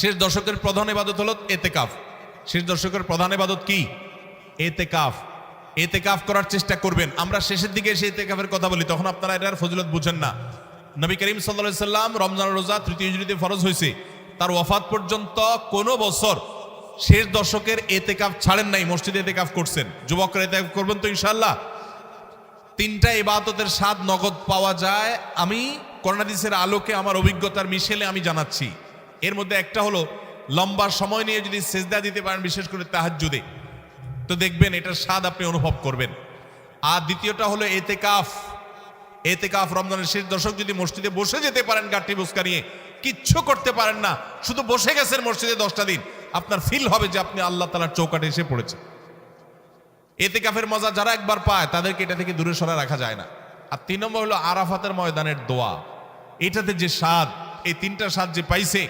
শেষ দশকের প্রধান ইবাদত হলো এতেকাফ। শেষ দশকের প্রধান ইবাদত কি? এতেকাফ। এতেকাফ করার চেষ্টা করবেন। আমরা শেষের দিকে এসে এতেকাফের কথা বলি, তখন আপনারা এটার ফজিলত বুঝেন না। নবী করিম সাল্লা সাল্লাম রমজান রোজা তৃতীয় হিজড়িতে ফরজ হয়েছে। তার ওয়াফাত পর্যন্ত কোনো বছর শেষ দশকের এতেকাফ ছাড়েন নাই, মসজিদে এতেকাফ করছেন। যুবকরা এতেকাফ করবেন তো ইনশাল্লাহ তিনটা এবাদতের স্বাদ নগদ পাওয়া যায়। আমি করোনাদিসের আলোকে আমার অভিজ্ঞতার মিশেলে আমি জানাচ্ছি। এর মধ্যে একটা হলো লম্বা সময় নিয়ে যদি সেজদা দিতে পারেন, বিশেষ করে তাহাজ্জুদে, তো দেখবেন এটার স্বাদ আপনি অনুভব করবেন। আর দ্বিতীয়টা হলো এতেকাফ। এতেকাফ রমজানের শেষ দশক যদি মসজিদে বসে যেতে পারেন গাঠি বুসকা নিয়ে, কিচ্ছু করতে পারেন না, শুধু বসে গেছেন মসজিদে দশটা দিন, আপনার ফিল হবে যে আপনি আল্লাহ তালার চৌকাটে এসে পড়েছে এতে কাফের মজা যারা একবার পায়, তাদেরকে এটা থেকে দূরে সরা রাখা যায় না। আর তিন নম্বর হলো আরাফাতের ময়দানের দোয়া। এটাতে যে স্বাদ, এই তিনটা স্বাদ যে পাইছে